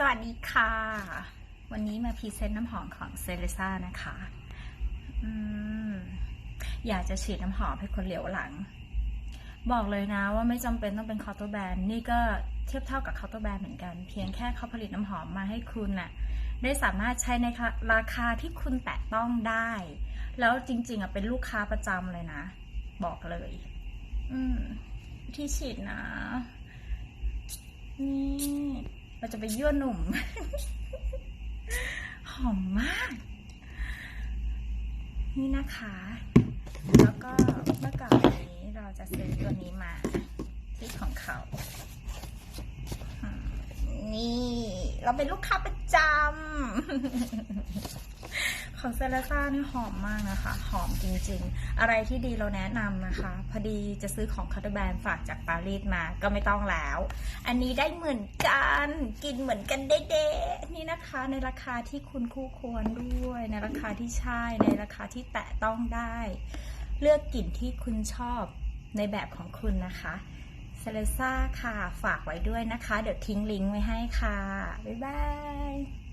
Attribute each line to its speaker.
Speaker 1: สวัสดีค่ะ วันนี้มาพรีเซนต์น้ำหอมของเซเลซ่านะคะอืมอยากจะฉีดน้ำหอมให้คนเหลียวหลัง บอกเลยนะว่าไม่จำเป็นต้องเป็นคาน์เตแบรนด์นี่ก็เทียบเท่ากับคาน์เตแบรนด์เหมือนกัน เพียงแค่เขาผลิตน้ำหอมมาให้คุณน่ะ ได้สามารถใช้ในราคาที่คุณแตะต้องได้ แล้วจริง ๆอะเป็นลูกค้าประจำเลยนะ บอกเลย อืม ที่ฉีดนะนี่ เราจะไปยั่วหนุ่ม หอมมาก นี่นะคะ แล้วก็เมื่อก่อนนี้เราจะซื้อตัวนี้มาที่ของเขา นี่ เราเป็นลูกค้าประจำ ของเซเลซ่านี่หอมมากนะคะ หอมจริงๆ อะไรที่ดีเราแนะนำนะคะ พอดีจะซื้อของคาร์แบรนด์ฝากจากปารีสมาก็ไม่ต้องแล้ว อันนี้ได้เหมือนกัน กินเหมือนกันเด้ๆนี่นะคะในราคาที่คุณคู่ควรด้วย ในราคาที่ใช่ในราคาที่แตะต้องได้ เลือกกลิ่นที่คุณชอบในแบบของคุณนะคะเซเลซ่าค่ะฝากไว้ด้วยนะคะ เดี๋ยวทิ้งลิงก์ไว้ให้ค่ะ บ๊ายบาย